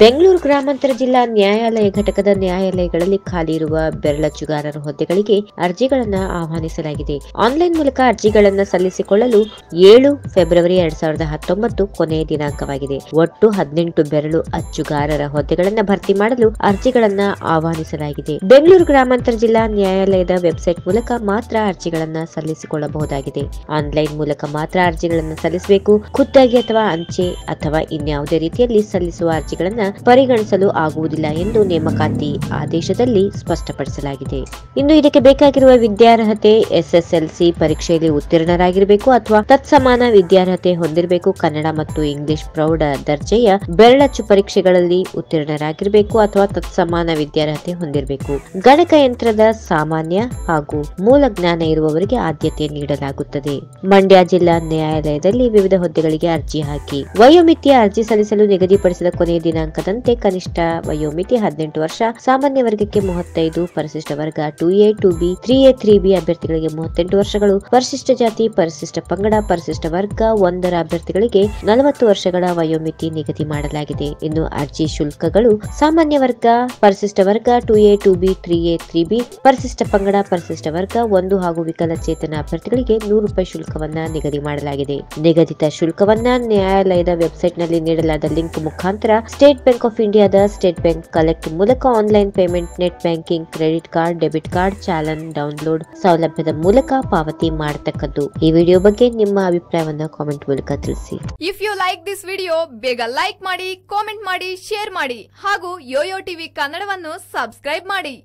ಬೆಂಗಳೂರು ಗ್ರಾಮಾಂತರ ಜಿಲ್ಲಾ ನ್ಯಾಯಾಲಯ ಘಟಕದ ನ್ಯಾಯಾಲಯಗಳಲ್ಲಿ ಖಾಲಿ ಇರುವ ಬೆರಳಚ್ಚುಗಾರರ ಹುದ್ದೆಗಳಿಗೆ ಅರ್ಜಿಗಳನ್ನು ಆಹ್ವಾನಿಸಲಾಗಿದೆ. ಆನ್ಲೈನ್ ಮೂಲಕ ಅರ್ಜಿಗಳನ್ನು ಸಲ್ಲಿಸಿಕೊಳ್ಳಲು ಏಳು ಫೆಬ್ರವರಿ ಎರಡ್ ಸಾವಿರದ ಹತ್ತೊಂಬತ್ತು ಕೊನೆಯ ದಿನಾಂಕವಾಗಿದೆ. ಒಟ್ಟು ಹದಿನೆಂಟು ಬೆರಳು ಅಚ್ಚುಗಾರರ ಹುದ್ದೆಗಳನ್ನು ಭರ್ತಿ ಮಾಡಲು ಅರ್ಜಿಗಳನ್ನು ಆಹ್ವಾನಿಸಲಾಗಿದೆ. ಬೆಂಗಳೂರು ಗ್ರಾಮಾಂತರ ಜಿಲ್ಲಾ ನ್ಯಾಯಾಲಯದ ವೆಬ್ಸೈಟ್ ಮೂಲಕ ಮಾತ್ರ ಅರ್ಜಿಗಳನ್ನು ಸಲ್ಲಿಸಿಕೊಳ್ಳಬಹುದಾಗಿದೆ. ಆನ್ಲೈನ್ ಮೂಲಕ ಮಾತ್ರ ಅರ್ಜಿಗಳನ್ನು ಸಲ್ಲಿಸಬೇಕು. ಖುದ್ದಾಗಿ ಅಥವಾ ಅಂಚೆ ಅಥವಾ ಇನ್ಯಾವುದೇ ರೀತಿಯಲ್ಲಿ ಸಲ್ಲಿಸುವ ಅರ್ಜಿಗಳನ್ನು ಪರಿಗಣಿಸಲು ಆಗುವುದಿಲ್ಲ ಎಂದು ನೇಮಕಾತಿ ಆದೇಶದಲ್ಲಿ ಸ್ಪಷ್ಟಪಡಿಸಲಾಗಿದೆ. ಇನ್ನು ಇದಕ್ಕೆ ಬೇಕಾಗಿರುವ ವಿದ್ಯಾರ್ಹತೆ, ಎಸ್ಎಸ್ಎಲ್ಸಿ ಪರೀಕ್ಷೆಯಲ್ಲಿ ಉತ್ತೀರ್ಣರಾಗಿರಬೇಕು ಅಥವಾ ತತ್ಸಮಾನ ವಿದ್ಯಾರ್ಹತೆ ಹೊಂದಿರಬೇಕು, ಕನ್ನಡ ಮತ್ತು ಇಂಗ್ಲಿಷ್ ಪ್ರೌಢ ದರ್ಜೆಯ ಬೆರಳಚ್ಚು ಪರೀಕ್ಷೆಗಳಲ್ಲಿ ಉತ್ತೀರ್ಣರಾಗಿರಬೇಕು ಅಥವಾ ತತ್ಸಮಾನ ವಿದ್ಯಾರ್ಹತೆ ಹೊಂದಿರಬೇಕು. ಗಣಕಯಂತ್ರದ ಸಾಮಾನ್ಯ ಹಾಗೂ ಮೂಲ ಜ್ಞಾನ ಇರುವವರಿಗೆ ಆದ್ಯತೆ ನೀಡಲಾಗುತ್ತದೆ. ಮಂಡ್ಯ ಜಿಲ್ಲಾ ನ್ಯಾಯಾಲಯದಲ್ಲಿ ವಿವಿಧ ಹುದ್ದೆಗಳಿಗೆ ಅರ್ಜಿ ಹಾಕಿ, ವಯೋಮಿತಿಯ ಅರ್ಜಿ ಸಲ್ಲಿಸಲು ನಿಗದಿಪಡಿಸಿದ ಕೊನೆಯ ದಿನಾಂಕದಂತೆ ಕನಿಷ್ಠ ವಯೋಮಿತಿ ಹದಿನೆಂಟು ವರ್ಷ, ಸಾಮಾನ್ಯ ವರ್ಗಕ್ಕೆ ಮೂವತ್ತೈದು, ಪರಿಶಿಷ್ಟ ವರ್ಗ two A two B three A three B ಅಭ್ಯರ್ಥಿಗಳಿಗೆ ಮೂವತ್ತೆಂಟು ವರ್ಷಗಳು, ಪರಿಶಿಷ್ಟ ಜಾತಿ, ಪರಿಶಿಷ್ಟ ಪಂಗಡ, ಪರಿಶಿಷ್ಟ ವರ್ಗ ಒಂದರ ಅಭ್ಯರ್ಥಿಗಳಿಗೆ ನಲವತ್ತು ವರ್ಷಗಳ ವಯೋಮಿತಿ ನಿಗದಿ ಮಾಡಲಾಗಿದೆ. ಇನ್ನು ಅರ್ಜಿ ಶುಲ್ಕಗಳು, ಸಾಮಾನ್ಯ ವರ್ಗ, ಪರಿಶಿಷ್ಟ ವರ್ಗ two A two B three A three B ಪರಿಶಿಷ್ಟ ಪಂಗಡ, ಪರಿಶಿಷ್ಟ ವರ್ಗ ಒಂದು ಹಾಗೂ ವಿಕಲಚೇತನ ಅಭ್ಯರ್ಥಿಗಳಿಗೆ ನೂರು ರೂಪಾಯಿ ಶುಲ್ಕವನ್ನ ನಿಗದಿ ಮಾಡಲಾಗಿದೆ. ನಿಗದಿತ ಶುಲ್ಕವನ್ನ ನ್ಯಾಯಾಲಯದ ವೆಬ್ಸೈಟ್ನಲ್ಲಿ ನೀಡಲಾದ ಲಿಂಕ್ ಮುಖಾಂತರ ಸ್ಟೇಟ್ ಬ್ಯಾಂಕ್ ಆಫ್ ಇಂಡಿಯಾದ ಸ್ಟೇಟ್ ಬ್ಯಾಂಕ್ ಕಲೆಕ್ಟ್ ಮೂಲಕ online payment net banking credit card debit card challan download ಸೌಲಭ್ಯದ ಮೂಲಕ ಪಾವತಿ ಮಾಡತಕ್ಕದ್ದು. ಈ ವಿಡಿಯೋ ಬಗ್ಗೆ ನಿಮ್ಮ ಅಭಿಪ್ರಾಯವನ್ನು ಕಾಮೆಂಟ್ ಮೂಲಕ ತಿಳಿಸಿ. If you like this video ಬೇಗ ಲೈಕ್ ಮಾಡಿ ಕಾಮೆಂಟ್ ಮಾಡಿ ಶೇರ್ ಮಾಡಿ ಹಾಗೂ ಯೋಯೋ ಟಿವಿ ಕನ್ನಡವನ್ನು ಸಬ್ಸ್ಕ್ರೈಬ್ ಮಾಡಿ.